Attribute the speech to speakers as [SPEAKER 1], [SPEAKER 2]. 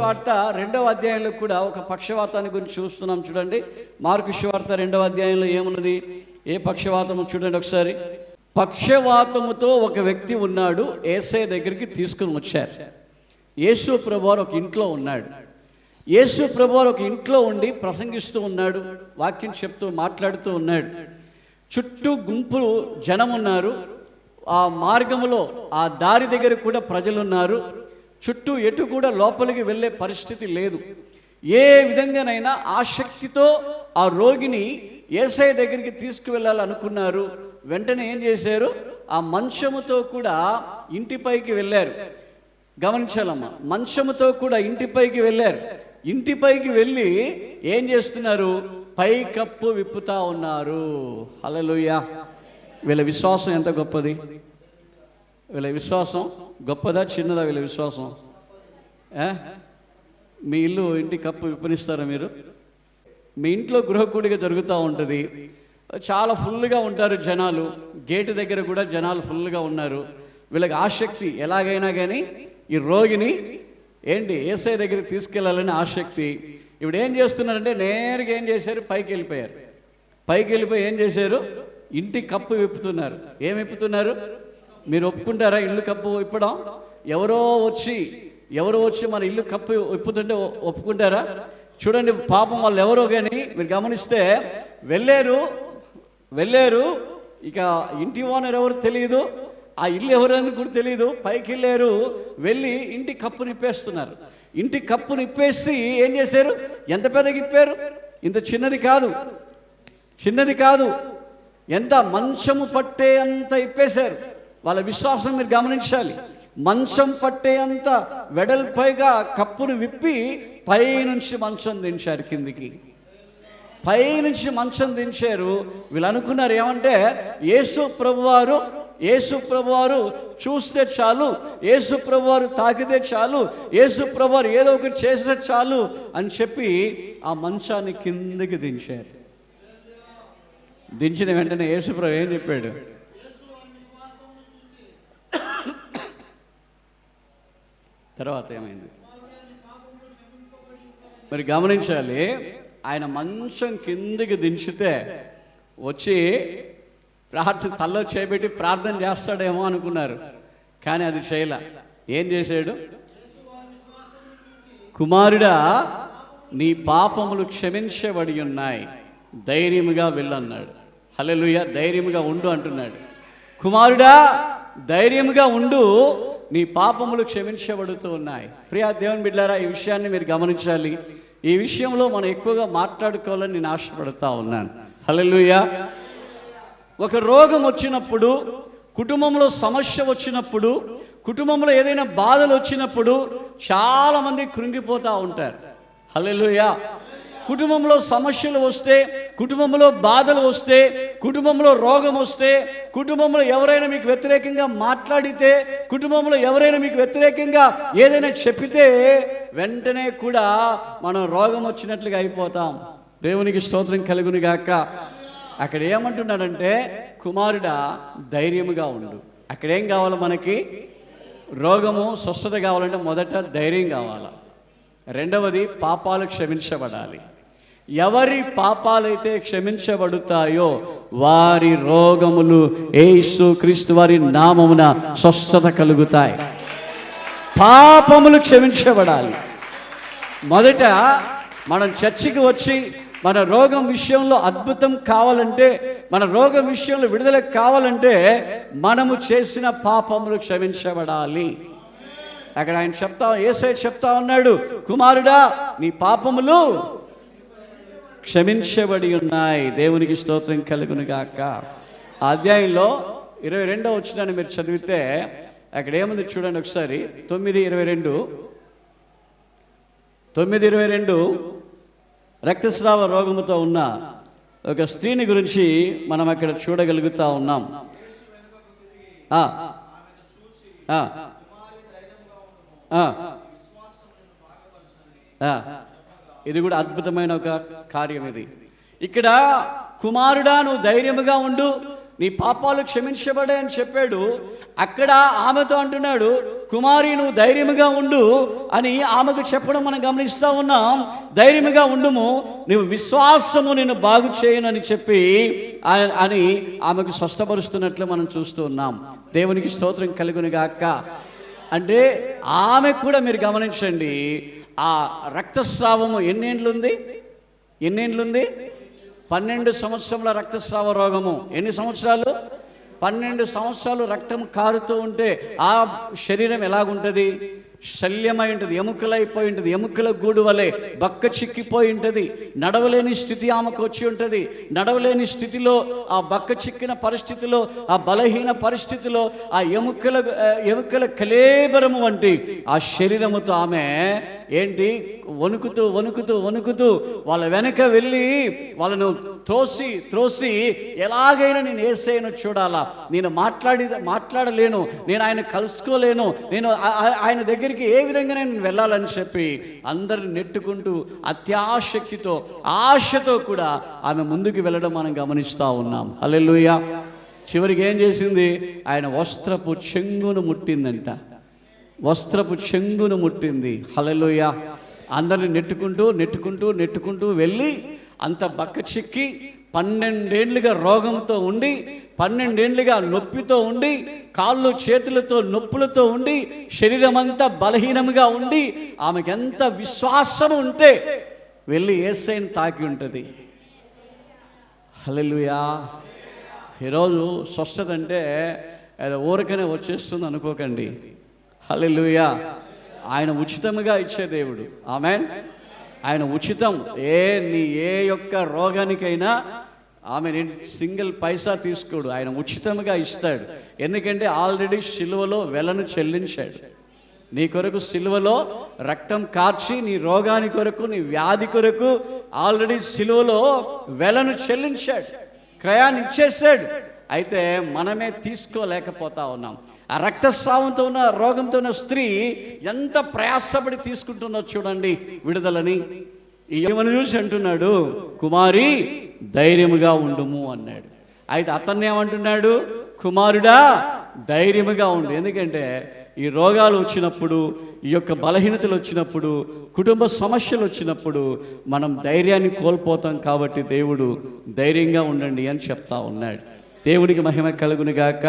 [SPEAKER 1] శువార్త రెండవ అధ్యాయంలో కూడా ఒక పక్షవాతాన్ని గురించి చూస్తున్నాం చూడండి. మార్కు శువార్త రెండవ అధ్యాయంలో ఏమున్నది? ఏ పక్షవాతము చూడండి ఒకసారి. పక్షవాతముతో ఒక వ్యక్తి ఉన్నాడు ఏసై దగ్గరికి తీసుకుని వచ్చారు. యేసు ప్రభువారు ఒక ఇంట్లో ఉన్నాడు. యేసు ప్రభువారు ఒక ఇంట్లో ఉండి ప్రసంగిస్తూ ఉన్నాడు వాక్యం చెప్తూ మాట్లాడుతూ ఉన్నాడు. చుట్టూ గుంపులు జనం ఉన్నారు ఆ మార్గములో ఆ దారి దగ్గర కూడా ప్రజలున్నారు. చుట్టూ ఎటు కూడా లోపలికి వెళ్ళే పరిస్థితి లేదు. ఏ విధంగానైనా ఆసక్తితో ఆ రోగిని ఏసఐ దగ్గరికి తీసుకువెళ్ళాలనుకున్నారు. వెంటనే ఏం చేశారు? ఆ మంచముతో కూడా ఇంటిపైకి వెళ్ళారు. గమనించాలమ్మ మంచముతో కూడా ఇంటిపైకి వెళ్ళారు. ఇంటిపైకి వెళ్ళి ఏం చేస్తున్నారు? పై కప్పు విప్పుతా ఉన్నారు. హల్లెలూయా. వీళ్ళ విశ్వాసం ఎంత గొప్పది? వీళ్ళ విశ్వాసం గొప్పదా చిన్నదా వీళ్ళ విశ్వాసం? ఏ? మీ ఇల్లు ఇంటి కప్పు విపణిస్తారా మీరు? మీ ఇంట్లో గృహకూడిగా జరుగుతూ ఉంటుంది. చాలా ఫుల్గా ఉంటారు జనాలు. గేటు దగ్గర కూడా జనాలు ఫుల్గా ఉన్నారు. వీళ్ళకి ఆసక్తి ఎలాగైనా కానీ ఈ రోగిని ఏంటి ఏసఐ దగ్గరికి తీసుకెళ్ళాలని ఆసక్తి. ఇప్పుడు ఏం చేస్తున్నారంటే నేరుగా ఏం చేశారు? పైకి వెళ్ళిపోయారు. పైకి వెళ్ళిపోయి ఏం చేశారు? ఇంటి కప్పు విప్పుతున్నారు. ఏం విప్పుతున్నారు? మీరు ఒప్పుకుంటారా ఇల్లు కప్పు విప్పడం? ఎవరో వచ్చి ఎవరో వచ్చి మన ఇల్లు కప్పు ఇప్పుతుంటే ఒప్పుకుంటారా? చూడండి పాపం వాళ్ళు ఎవరో కానీ మీరు గమనిస్తే వెళ్ళారు వెళ్ళారు ఇక ఇంటి ఓనర్ ఎవరు తెలియదు ఆ ఇల్లు ఎవరని కూడా తెలియదు పైకి వెళ్ళారు వెళ్ళి ఇంటి కప్పు నిప్పేస్తున్నారు. ఇంటి కప్పు నిప్పేసి ఏం చేశారు? ఎంత పెద్దగా ఇప్పారు ఇంత చిన్నది కాదు చిన్నది కాదు ఎంత మంచము పట్టే అంత ఇప్పేశారు. వాళ్ళ విశ్వాసం మీరు గమనించాలి. మంచం పట్టే అంత వెడల్పైగా కప్పును విప్పి పై నుంచి మంచం దించారు కిందికి. పై నుంచి మంచం దించారు. వీళ్ళు అనుకున్నారు ఏమంటే యేసు ప్రభువారు యేసు ప్రభువారు చూస్తే చాలు యేసు ప్రభువారు తాకితే చాలు యేసు ప్రభువారు ఏదో ఒకటి చేస్తే చాలు అని చెప్పి ఆ మంచాన్ని కిందకి దించారు. దించిన వెంటనే యేసు ప్రభు ఏం చెప్పాడు? తర్వాత ఏమైంది? మరి గమనించాలి ఆయన మంచం కిందికి దించితే వచ్చి ప్రార్థన తల్లో చేపెట్టి ప్రార్థన చేస్తాడేమో అనుకున్నారు. కానీ అది చేయలే. ఏం చేశాడు? కుమారుడా నీ పాపములు క్షమించబడి ఉన్నాయి. ధైర్యముగా వెళ్ళన్నాడు. హల్లెలూయ ధైర్యముగా ఉండు అంటున్నాడు. కుమారుడా ధైర్యముగా ఉండు నీ పాపములు క్షమించబడుతూ ఉన్నాయి. ప్రియా దేవుని బిడ్డారా ఈ విషయాన్ని మీరు గమనించాలి. ఈ విషయంలో మనం ఎక్కువగా మాట్లాడుకోవాలని నేను ఆశపడుతూ ఉన్నాను. హల్లెలూయా. ఒక రోగం వచ్చినప్పుడు కుటుంబంలో సమస్య వచ్చినప్పుడు కుటుంబంలో ఏదైనా బాధలు వచ్చినప్పుడు చాలామంది కృంగిపోతూ ఉంటారు. హల్లెలూయా. కుటుంబంలో సమస్యలు వస్తే కుటుంబంలో బాధలు వస్తే కుటుంబంలో రోగం వస్తే కుటుంబంలో ఎవరైనా మీకు వ్యతిరేకంగా మాట్లాడితే కుటుంబంలో ఎవరైనా మీకు వ్యతిరేకంగా ఏదైనా చెప్పితే వెంటనే కూడా మనం రోగం వచ్చినట్లుగా అయిపోతాం. దేవునికి స్తోత్రం కలుగునిగాక. అక్కడ ఏమంటున్నాడంటే కుమారుడా ధైర్యముగా ఉండు. అక్కడ ఏం కావాలి మనకి? రోగము స్వస్థత కావాలంటే మొదట ధైర్యం కావాలి. రెండవది పాపాలు క్షమించబడాలి. ఎవరి పాపాలైతే క్షమించబడుతాయో వారి రోగములు ఏసు క్రీస్తు వారి నామమున స్వస్థత కలుగుతాయి. పాపములు క్షమించబడాలి. మొదట మనం చర్చికి వచ్చి మన రోగం విషయంలో అద్భుతం కావాలంటే మన రోగం విషయంలో విడుదల కావాలంటే మనము చేసిన పాపములు క్షమించబడాలి. అక్కడ ఆయన చెప్తా ఏసై చెప్తా ఉన్నాడు కుమారుడా నీ పాపములు క్షమించబడి ఉన్నాయి. దేవునికి స్తోత్రం కలుగును గాక అధ్యాయంలో ఇరవై రెండో వచ్చినాన్ని మీరు చదివితే అక్కడ ఏముంది చూడండి ఒకసారి. తొమ్మిది ఇరవై రెండు. తొమ్మిది ఇరవై రెండు రక్తస్రావ రోగముతో ఉన్న ఒక స్త్రీని గురించి మనం అక్కడ చూడగలుగుతా ఉన్నాం. ఆ. ఇది కూడా అద్భుతమైన ఒక కార్యం ఇది. ఇక్కడ కుమారుడా నువ్వు ధైర్యముగా ఉండు నీ పాపాలు క్షమించబడే అని చెప్పాడు. అక్కడ ఆమెతో అంటున్నాడు కుమారి నువ్వు ధైర్యముగా ఉండు అని ఆమెకు చెప్పడం మనం గమనిస్తూ ఉన్నాం. ధైర్యముగా ఉండుము నువ్వు విశ్వాసము నేను బాగు చేయనని చెప్పి అని ఆమెకు స్వస్థపరుస్తున్నట్లు మనం చూస్తూ ఉన్నాం. దేవునికి స్తోత్రం కలుగునిగా అక్క అంటే ఆమె కూడా మీరు గమనించండి ఆ రక్తస్రావము ఎన్నేండ్లుంది? ఎన్నేండ్లుంది? పన్నెండు సంవత్సరముల రక్తస్రావ రోగము. ఎన్ని సంవత్సరాలు? పన్నెండు సంవత్సరాలు రక్తం కారుతూ ఉంటే ఆ శరీరం ఎలాగుంటుంది? శల్యమై ఉంటుంది ఎముకలైపోయి ఉంటుంది ఎముకల గూడు వలె బక్క చిక్కిపోయి ఉంటుంది. నడవలేని స్థితి ఆమెకు వచ్చి ఉంటుంది. నడవలేని స్థితిలో ఆ బక్క చిక్కిన పరిస్థితిలో ఆ బలహీన పరిస్థితిలో ఆ ఎముకల ఎముకల కలేబరము వంటి ఆ శరీరముతో ఆమె ఏంటి? వణుకుతూ వణుకుతూ వణుకుతూ వాళ్ళ వెనక వెళ్ళి వాళ్ళను త్రోసి త్రోసి ఎలాగైనా నేను ఏసైనా చూడాలా? నేను మాట్లాడి మాట్లాడలేను. నేను ఆయన కలుసుకోలేను. నేను ఆయన దగ్గర దగ్గరికి ఏ విధంగా నేను వెళ్ళాలని చెప్పి అందరిని నెట్టుకుంటూ అత్యాశక్తితో ఆశతో కూడా ఆమె ముందుకు వెళ్ళడం మనం గమనిస్తూ ఉన్నాం. అల్లెలుయ చివరికి ఏం చేసింది? ఆయన వస్త్రపు చెంగును ముట్టిందంట. వస్త్రపు చెంగును ముట్టింది. హలలోయ అందరిని నెట్టుకుంటూ నెట్టుకుంటూ నెట్టుకుంటూ వెళ్ళి అంత బక్క చిక్కి పన్నెండేండ్లుగా రోగంతో ఉండి పన్నెండేండ్లుగా నొప్పితో ఉండి కాళ్ళు చేతులతో నొప్పులతో ఉండి శరీరం అంతా బలహీనముగా ఉండి ఆమెకి ఎంత విశ్వాసం ఉంటే వెళ్ళి ఏసైని తాకి ఉంటుంది. హలెలుయా ఈరోజు స్వస్థత అంటే అది ఊరికనే వచ్చేస్తుంది అనుకోకండి. హలెలుయా ఆయన ఉచితముగా ఇచ్చే దేవుడు. ఆమె ఆయన ఉచితం. ఏ నీ ఏ యొక్క రోగానికైనా ఆమె నేను సింగిల్ పైసా తీసుకోడు ఆయన ఉచితంగా ఇస్తాడు. ఎందుకంటే ఆల్రెడీ సిలువలో వెలను చెల్లించాడు. నీ కొరకు సిలువలో రక్తం కార్చి నీ రోగాని కొరకు నీ వ్యాధి కొరకు ఆల్రెడీ సిలువలో వెలను చెల్లించాడు క్రయాన్ని ఇచ్చేసాడు అయితే మనమే తీసుకోలేకపోతా ఉన్నాం. ఆ రక్తస్రావంతో ఉన్న రోగంతో ఉన్న స్త్రీ ఎంత ప్రయాసపడి తీసుకుంటుందో చూడండి విడుదలని. ఏమని చూసి అంటున్నాడు కుమారి ధైర్యముగా ఉండుము అన్నాడు. అయితే అతన్ని ఏమంటున్నాడు? కుమారుడా ధైర్యముగా ఉండు. ఎందుకంటే ఈ రోగాలు వచ్చినప్పుడు ఈ యొక్క బలహీనతలు వచ్చినప్పుడు కుటుంబ సమస్యలు వచ్చినప్పుడు మనం ధైర్యాన్ని కోల్పోతాం కాబట్టి దేవుడు ధైర్యంగా ఉండండి అని చెప్తా ఉన్నాడు. దేవుడికి మహిమ కలుగునుగాక.